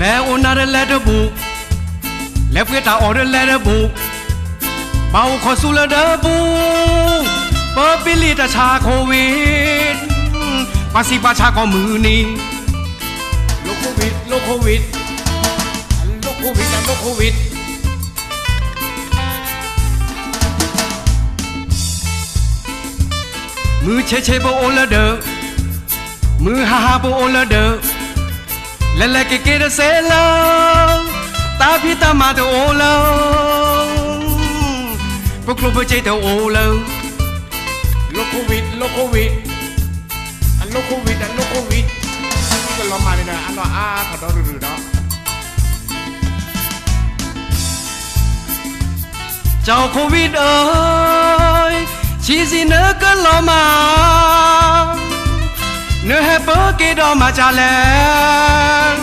Let another letter book Left with our order letter เบาขอสุลเดบูเปิดปิลิตาชาโควิดมาสิประชาก็มือนี้โลโควิดโลโควิดโลโควิดโลโควิดมือเชเชโบโอลเดอมือฮาฮาโบโอลเดอ လဲလဲကေကေရဆဲလောတာဖိတမတိုအိုလောပုကလပချိတ်တိုအိုလော โลโควิดโลโควิดอันโลโควิดอันโลโควิดนี่ก็ลองมาเลยนะอันว่าอาขอดอดูๆเนาะ ကြောက်ကိုဗစ်เอ้ยချီ ามาจาแลง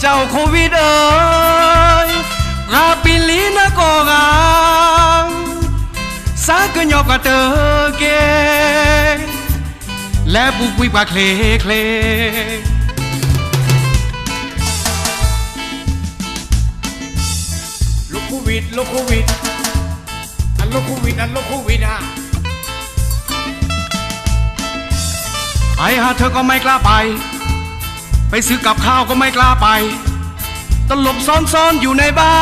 เจ้าโควิดเอ๋ยราปิลีนะกอกางสาก็ยอบกะเตอเกและบุกวิบาเคลเคลลูกโควิดลูกโควิดอันลูกโควิดอันลูกโควิดฮะ หาเธอก็ไม่กล้าไป ไปซื้อกับข้าวก็ไม่กล้าไป ตลบซ่อนๆอยู่ในบ้า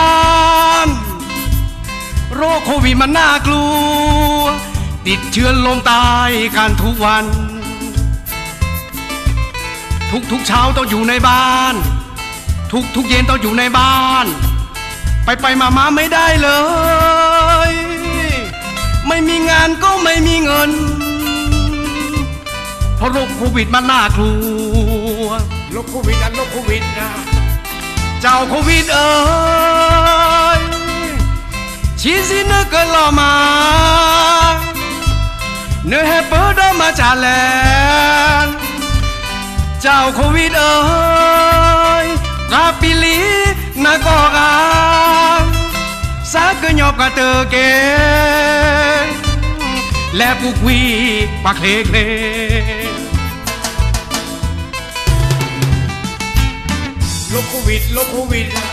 น โรคโควิดมันน่ากลัว ติดเชื้อลมตายกันทุกวัน ทุกทุกเช้าต้องอยู่ในบ้าน ทุกทุกเย็นต้องอยู่ในบ้าน ไปไปมามาไม่ได้เลย ไม่มีงานก็ไม่มีเงิน ราะโรคโควิดมันน่ากลัวโลโควิดอันโลโควิดนะเจ้าโควิดเอ้ยชีสินกลอมาเนื้อแฮปเปอร์ดอมาจาแลนเจ้าโควิดเอ้ยกาปิลีนากอกาสากญอบกะเตอเกและปุกวีปากเคลเค ลโลโควิดโลโควิดอะ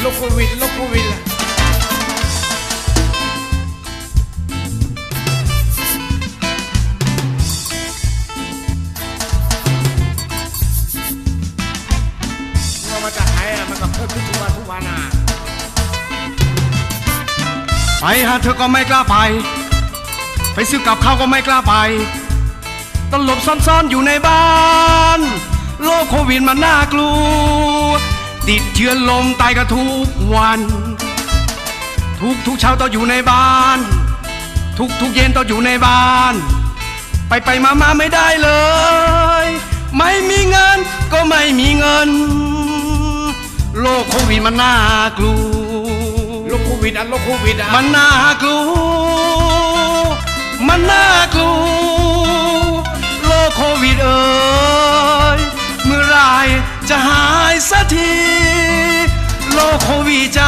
โลโควิดโลโควิดอะเราจากไหนมันก็เพิ่มขึ้นทุกวันทุกวันอะไปหาเธอก็ไม่กล้าไป ไปซื้อกับข้าวก็ไม่กล้าไปตลบซ่อนๆอยู่ในบ้าน โรคโควิดมันน่ากลัว ติดเชื้อลมตายกันทุกวัน ทุกทุกๆเช้าต้องอยู่ในบ้าน ทุกทุกๆเย็นต้องอยู่ในบ้าน ไปไปมามาไม่ได้เลย ไม่มีเงินก็ไม่มีเงิน โรคโควิดมันน่ากลัวโลโควิดอะโลโควิดอะมันน่ากลัว มันน่ากลัว จะหายสักทีโรคโควิดจะ